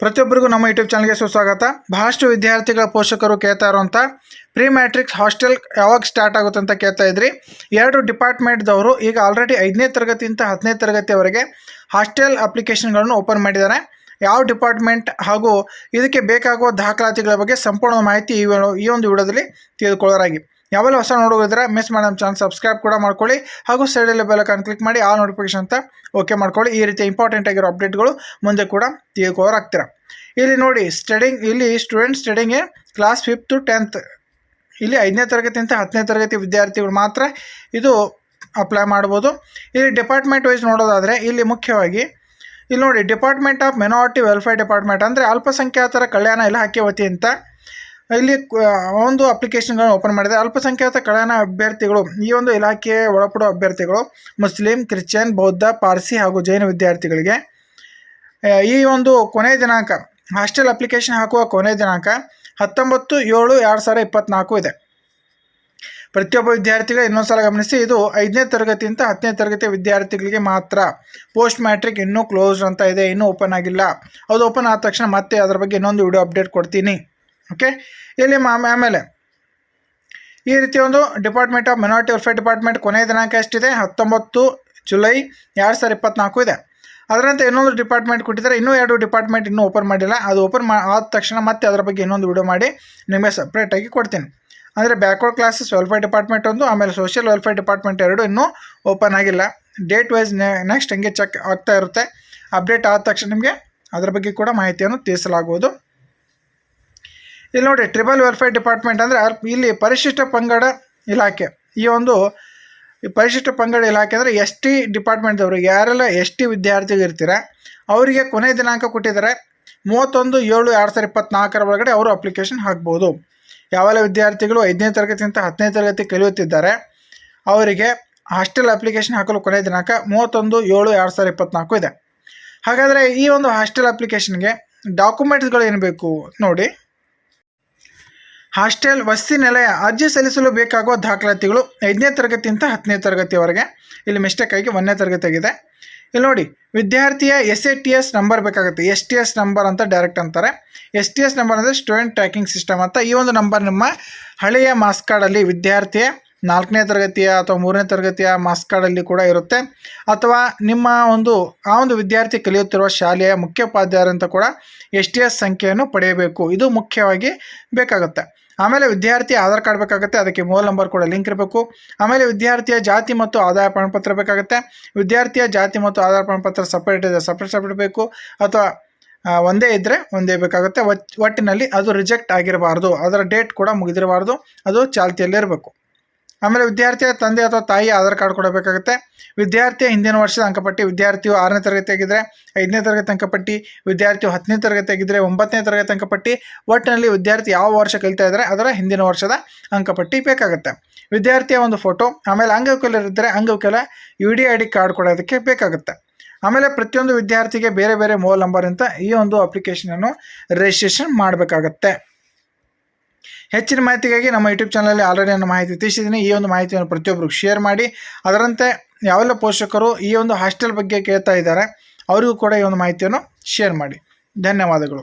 ಪ್ರತಿಯೊಬ್ಬರಿಗೂ ನಮ್ಮ ಯೂಟ್ಯೂಬ್ ಚಾನಲ್ಗೆ ಸುಸ್ವಾಗತ. ಬಹಳಷ್ಟು ವಿದ್ಯಾರ್ಥಿಗಳ ಪೋಷಕರು ಕೇಳ್ತಾ ಇರುವಂಥ ಪ್ರೀ ಮ್ಯಾಟ್ರಿಕ್ಸ್ ಹಾಸ್ಟೆಲ್ ಯಾವಾಗ ಸ್ಟಾರ್ಟ್ ಆಗುತ್ತೆ ಅಂತ ಕೇಳ್ತಾ ಇದ್ರಿ. ಎರಡು ಡಿಪಾರ್ಟ್ಮೆಂಟ್ದವರು ಈಗ ಆಲ್ರೆಡಿ ಐದನೇ ತರಗತಿಯಿಂದ ಹತ್ತನೇ ತರಗತಿಯವರೆಗೆ ಹಾಸ್ಟೆಲ್ ಅಪ್ಲಿಕೇಶನ್ಗಳನ್ನು ಓಪನ್ ಮಾಡಿದ್ದಾರೆ. ಯಾವ ಡಿಪಾರ್ಟ್ಮೆಂಟ್ ಹಾಗೂ ಇದಕ್ಕೆ ಬೇಕಾಗುವ ದಾಖಲಾತಿಗಳ ಬಗ್ಗೆ ಸಂಪೂರ್ಣ ಮಾಹಿತಿ ಈ ಈ ಒಂದು ವಿಡಿಯೋದಲ್ಲಿ ತಿಳಿದುಕೊಳ್ಳೋರಾಗಿ. ಯಾವೆಲ್ಲ ಹೊಸ ನೋಡೋದಿದ್ರೆ ಮಿಸ್ ಮಾಡೋ ಚಾನಲ್ ಸಬ್ಸ್ಕ್ರೈಬ್ ಕೂಡ ಮಾಡ್ಕೊಳ್ಳಿ. ಹಾಗೂ ಸೈಡಲ್ಲಿ ಬೆಲಕನ್ನು ಕ್ಲಿಕ್ ಮಾಡಿ ಆ ನೋಟಿಫಿಕೇಶನ್ ಅಂತ ಓಕೆ ಮಾಡ್ಕೊಳ್ಳಿ. ಈ ರೀತಿ ಇಂಪಾರ್ಟೆಂಟ್ ಆಗಿರೋ ಅಪ್ಡೇಟ್ಗಳು ಮುಂದೆ ಕೂಡ ತಿಳ್ಕೊಳ್ಳೋರಾಗ್ತೀರ ಇಲ್ಲಿ ನೋಡಿ ಸ್ಟಡಿಂಗ್ ಇಲ್ಲಿ student studying class fifth tenth ಇಲ್ಲಿ ಐದನೇ ತರಗತಿಯಿಂದ ಹತ್ತನೇ ತರಗತಿ ವಿದ್ಯಾರ್ಥಿಗಳು ಮಾತ್ರ ಇದು ಅಪ್ಲೈ ಮಾಡ್ಬೋದು. ಇಲ್ಲಿ ಡಿಪಾರ್ಟ್ಮೆಂಟ್ ವೈಸ್ ನೋಡೋದಾದರೆ ಇಲ್ಲಿ ಮುಖ್ಯವಾಗಿ, ಇಲ್ಲಿ ನೋಡಿ department of minority welfare department ಅಂದರೆ ಅಲ್ಪಸಂಖ್ಯಾತರ ಕಲ್ಯಾಣ ಇಲಾಖೆ ವತಿಯಿಂದ ಇಲ್ಲಿ ಒಂದು ಅಪ್ಲಿಕೇಶನ್ಗಳನ್ನು ಓಪನ್ ಮಾಡಿದೆ. ಅಲ್ಪಸಂಖ್ಯಾತ ಕಲ್ಯಾಣ ಅಭ್ಯರ್ಥಿಗಳು, ಈ ಒಂದು ಇಲಾಖೆಯ ಒಳಪಡುವ ಅಭ್ಯರ್ಥಿಗಳು, ಮುಸ್ಲಿಂ, ಕ್ರಿಶ್ಚಿಯನ್, ಬೌದ್ಧ, ಪಾರ್ಸಿ ಹಾಗೂ ಜೈನ ವಿದ್ಯಾರ್ಥಿಗಳಿಗೆ ಈ ಒಂದು ಕೊನೆಯ ದಿನಾಂಕ ಹಾಸ್ಟೆಲ್ ಅಪ್ಲಿಕೇಶನ್ ಹಾಕುವ ಕೊನೆಯ ದಿನಾಂಕ, ಹತ್ತೊಂಬತ್ತು ಏಳು ಎರಡು ಸಾವಿರ ಇಪ್ಪತ್ತ್ನಾಲ್ಕು ಇದೆ. ಪ್ರತಿಯೊಬ್ಬ ವಿದ್ಯಾರ್ಥಿಗಳು ಇನ್ನೊಂದು ಸಲ ಗಮನಿಸಿ, ಇದು ಐದನೇ ತರಗತಿಯಿಂದ ಹತ್ತನೇ ತರಗತಿ ವಿದ್ಯಾರ್ಥಿಗಳಿಗೆ ಮಾತ್ರ. ಪೋಸ್ಟ್ ಮ್ಯಾಟ್ರಿಕ್ ಇನ್ನೂ ಕ್ಲೋಸ್ ಅಂತ ಇದೆ, ಇನ್ನೂ ಓಪನ್ ಆಗಿಲ್ಲ. ಅದು ಓಪನ್ ಆದ ತಕ್ಷಣ ಮತ್ತೆ ಅದರ ಬಗ್ಗೆ ಇನ್ನೊಂದು ವಿಡಿಯೋ ಅಪ್ಡೇಟ್ ಕೊಡ್ತೀನಿ. ಓಕೆ ಇಲ್ಲಿ ಆಮೇಲೆ ಈ ರೀತಿ ಒಂದು department of minority welfare department ಕೊನೆಯ ದಿನಾಂಕ ಎಷ್ಟಿದೆ? ಹತ್ತೊಂಬತ್ತು ಜುಲೈ ಎರಡು ಸಾವಿರ ಇಪ್ಪತ್ತ್ನಾಲ್ಕು ಇದೆ. ಅದರಂತೆ ಇನ್ನೊಂದು ಡಿಪಾರ್ಟ್ಮೆಂಟ್ ಕೊಟ್ಟಿದ್ದಾರೆ. ಇನ್ನೂ ಎರಡು ಡಿಪಾರ್ಟ್ಮೆಂಟ್ ಇನ್ನೂ ಓಪನ್ ಮಾಡಿಲ್ಲ. ಅದು ಓಪನ್ ಮಾ ಆದ ತಕ್ಷಣ ಮತ್ತೆ ಅದರ ಬಗ್ಗೆ ಇನ್ನೊಂದು ವಿಡಿಯೋ ಮಾಡಿ ನಿಮಗೆ ಸಪ್ರೇಟಾಗಿ ಕೊಡ್ತೀನಿ. ಅಂದರೆ ಬ್ಯಾಕ್ವರ್ಡ್ ಕ್ಲಾಸಸ್ ವೆಲ್ಫೇರ್ ಡಿಪಾರ್ಟ್ಮೆಂಟ್ ಒಂದು, ಆಮೇಲೆ ಸೋಷಿಯಲ್ ವೆಲ್ಫೇರ್ ಡಿಪಾರ್ಟ್ಮೆಂಟ್ ಎರಡು ಇನ್ನೂ ಓಪನ್ ಆಗಿಲ್ಲ. ಡೇಟ್ ವೈಸ್ ನೆಕ್ಸ್ಟ್ ಹಂಗೆ ಚೆಕ್ ಆಗ್ತಾ ಇರುತ್ತೆ ಅಪ್ಡೇಟ್ ಆದ ತಕ್ಷಣ ನಿಮಗೆ ಅದರ ಬಗ್ಗೆ ಕೂಡ ಮಾಹಿತಿಯನ್ನು ತಿಳಿಸಲಾಗುವುದು. ಇಲ್ಲಿ ನೋಡಿ ಟ್ರಿಬಲ್ ವೆಲ್ಫೇರ್ ಡಿಪಾರ್ಟ್ಮೆಂಟ್ ಅಂದರೆ ಇಲ್ಲಿ ಪರಿಶಿಷ್ಟ ಪಂಗಡ ಇಲಾಖೆ. ಈ ಒಂದು ಪರಿಶಿಷ್ಟ ಪಂಗಡ ಇಲಾಖೆ ಅಂದರೆ ಎಸ್ ಟಿ ಡಿಪಾರ್ಟ್ಮೆಂಟ್ದವರು. ಯಾರೆಲ್ಲ ಎಸ್ ಟಿ ವಿದ್ಯಾರ್ಥಿಗಳು ಇರ್ತೀರ, ಅವರಿಗೆ ಕೊನೆ ದಿನಾಂಕ ಕೊಟ್ಟಿದ್ದಾರೆ. ಮೂವತ್ತೊಂದು, ಏಳು, ಎರಡು ಸಾವಿರದ ಇಪ್ಪತ್ತ್ನಾಲ್ಕರ ಒಳಗಡೆ ಅವರು ಅಪ್ಲಿಕೇಶನ್ ಹಾಕ್ಬೋದು. ಯಾವೆಲ್ಲ ವಿದ್ಯಾರ್ಥಿಗಳು ಐದನೇ ತರಗತಿಯಿಂದ ಹತ್ತನೇ ತರಗತಿ ಕಲಿಯುತ್ತಿದ್ದಾರೆ, ಅವರಿಗೆ ಹಾಸ್ಟೆಲ್ ಅಪ್ಲಿಕೇಶನ್ ಹಾಕಲು ಕೊನೆಯ ದಿನಾಂಕ ಮೂವತ್ತೊಂದು, ಏಳು, ಎರಡು ಸಾವಿರ ಇಪ್ಪತ್ತ್ನಾಲ್ಕು ಇದೆ. ಹಾಗಾದರೆ ಈ ಒಂದು ಹಾಸ್ಟೆಲ್ ಅಪ್ಲಿಕೇಶನ್ಗೆ ಡಾಕ್ಯುಮೆಂಟ್ಸ್ಗಳು ಏನು ಬೇಕು? ನೋಡಿ. ಹಾಸ್ಟೆಲ್, ವಸತಿ ನಿಲಯ ಅರ್ಜಿ ಸಲ್ಲಿಸಲು ಬೇಕಾಗುವ ದಾಖಲಾತಿಗಳು ಐದನೇ ತರಗತಿಯಿಂದ ಹತ್ತನೇ ತರಗತಿಯವರೆಗೆ ಇಲ್ಲಿ ಮಿಸ್ಟೇಕ್ ಆಗಿ ಒಂದನೇ ತರಗತಿ ಆಗಿದೆ. ಇಲ್ಲಿ ನೋಡಿ, ವಿದ್ಯಾರ್ಥಿಯ S A T S number ಬೇಕಾಗುತ್ತೆ. ಎಸ್ ಟಿ ಎಸ್ ನಂಬರ್ ಅಂತ ಡೈರೆಕ್ಟ್ ಅಂತಾರೆ. ಎಸ್ ಟಿ ಎಸ್ ನಂಬರ್ ಅಂದರೆ ಸ್ಟೂಡೆಂಟ್ ಟ್ರ್ಯಾಕಿಂಗ್ ಸಿಸ್ಟಮ್ ಅಂತ ಈ ಒಂದು ನಂಬರ್ ನಿಮ್ಮ ಹಳೆಯ ಮಾಸ್ ಕಾರ್ಡಲ್ಲಿ ವಿದ್ಯಾರ್ಥಿಯ ನಾಲ್ಕನೇ ತರಗತಿಯ ಅಥವಾ ಮೂರನೇ ತರಗತಿಯ ಮಾಸ್ ಕಾರ್ಡಲ್ಲಿ ಕೂಡ ಇರುತ್ತೆ. ಅಥವಾ ನಿಮ್ಮ ಒಂದು, ಆ ಒಂದು ವಿದ್ಯಾರ್ಥಿ ಕಲಿಯುತ್ತಿರುವ ಶಾಲೆಯ ಮುಖ್ಯೋಪಾಧ್ಯಾಯರಂತ ಕೂಡ ಎಸ್ ಟಿ ಎಸ್ ಸಂಖ್ಯೆಯನ್ನು ಪಡೆಯಬೇಕು. ಇದು ಮುಖ್ಯವಾಗಿ ಬೇಕಾಗುತ್ತೆ. ಆಮೇಲೆ ವಿದ್ಯಾರ್ಥಿ ಆಧಾರ್ ಕಾರ್ಡ್ ಬೇಕಾಗುತ್ತೆ, ಅದಕ್ಕೆ ಮೊಬೈಲ್ ನಂಬರ್ ಕೂಡ ಲಿಂಕ್ ಇರಬೇಕು. ಆಮೇಲೆ ವಿದ್ಯಾರ್ಥಿಯ ಜಾತಿ ಮತ್ತು ಆದಾಯ ಪ್ರಮಾಣಪತ್ರ ಬೇಕಾಗುತ್ತೆ. ವಿದ್ಯಾರ್ಥಿಯ ಜಾತಿ ಮತ್ತು ಆಧಾರ ಪ್ರಮಾಣಪತ್ರ ಸಪ್ರೇಟ್ ಇದೆ ಸಪ್ರೇಟ್ ಸಪ್ರೇಟ್ ಬೇಕು. ಅಥವಾ ಒಂದೇ ಇದ್ದರೆ ಒಂದೇ ಬೇಕಾಗುತ್ತೆ. ಒಟ್, ಒಟ್ಟಿನಲ್ಲಿ ಅದು ರಿಜೆಕ್ಟ್ ಆಗಿರಬಾರ್ದು. ಅದರ ಡೇಟ್ ಕೂಡ ಮುಗಿದಿರಬಾರ್ದು. ಅದು ಚಾಲ್ತಿಯಲ್ಲಿರಬೇಕು. ಆಮೇಲೆ ವಿದ್ಯಾರ್ಥಿಯ ತಂದೆ ಅಥವಾ ತಾಯಿ ಆಧಾರ್ ಕಾರ್ಡ್ ಕೊಡಬೇಕಾಗುತ್ತೆ. ವಿದ್ಯಾರ್ಥಿಯ ಹಿಂದಿನ ವರ್ಷದ ಅಂಕಪಟ್ಟಿ ವಿದ್ಯಾರ್ಥಿಯು ಆರನೇ ತರಗತಿ ಆಗಿದ್ದರೆ ಐದನೇ ತರಗತಿ ಅಂಕಪಟ್ಟಿ, ವಿದ್ಯಾರ್ಥಿಯು ಹತ್ತನೇ ತರಗತಿ ಆಗಿದ್ದರೆ ಒಂಬತ್ತನೇ ತರಗತಿ ಅಂಕಪಟ್ಟಿ. ಒಟ್ಟಿನಲ್ಲಿ ವಿದ್ಯಾರ್ಥಿ ಯಾವ ವರ್ಷ ಕಲಿತಾ ಇದ್ದಾರೆ ಅದರ ಹಿಂದಿನ ವರ್ಷದ ಅಂಕಪಟ್ಟಿ ಬೇಕಾಗುತ್ತೆ. ವಿದ್ಯಾರ್ಥಿಯ ಒಂದು ಫೋಟೋ, ಆಮೇಲೆ ಅಂಗವಿಕಲರಿದ್ದರೆ ಅಂಗವಿಕಲ U D I D card ಕೊಡೋದಕ್ಕೆ ಬೇಕಾಗುತ್ತೆ. ಆಮೇಲೆ ಪ್ರತಿಯೊಂದು ವಿದ್ಯಾರ್ಥಿಗೆ ಬೇರೆ ಬೇರೆ ಮೊಬೈಲ್ ನಂಬರ್ ಅಂತ ಈ ಒಂದು ಅಪ್ಲಿಕೇಶನನ್ನು ರಿಜಿಸ್ಟ್ರೇಷನ್ ಮಾಡಬೇಕಾಗತ್ತೆ. ಹೆಚ್ಚಿನ ಮಾಹಿತಿಗಾಗಿ ನಮ್ಮ ಯೂಟ್ಯೂಬ್ ಚಾನಲಲ್ಲಿ ಆಲ್ರೆಡಿ ನನ್ನ ಮಾಹಿತಿ ತಿಳಿಸಿದ್ದೀನಿ. ಈ ಒಂದು ಮಾಹಿತಿಯನ್ನು ಪ್ರತಿಯೊಬ್ಬರಿಗೂ ಶೇರ್ ಮಾಡಿ. ಅದರಂತೆ ಯಾವೆಲ್ಲ ಪೋಷಕರು ಈ ಒಂದು ಹಾಸ್ಟೆಲ್ ಬಗ್ಗೆ ಕೇಳ್ತಾ ಇದ್ದಾರೆ, ಅವರಿಗೂ ಕೂಡ ಈ ಒಂದು ಮಾಹಿತಿಯನ್ನು ಶೇರ್ ಮಾಡಿ. ಧನ್ಯವಾದಗಳು.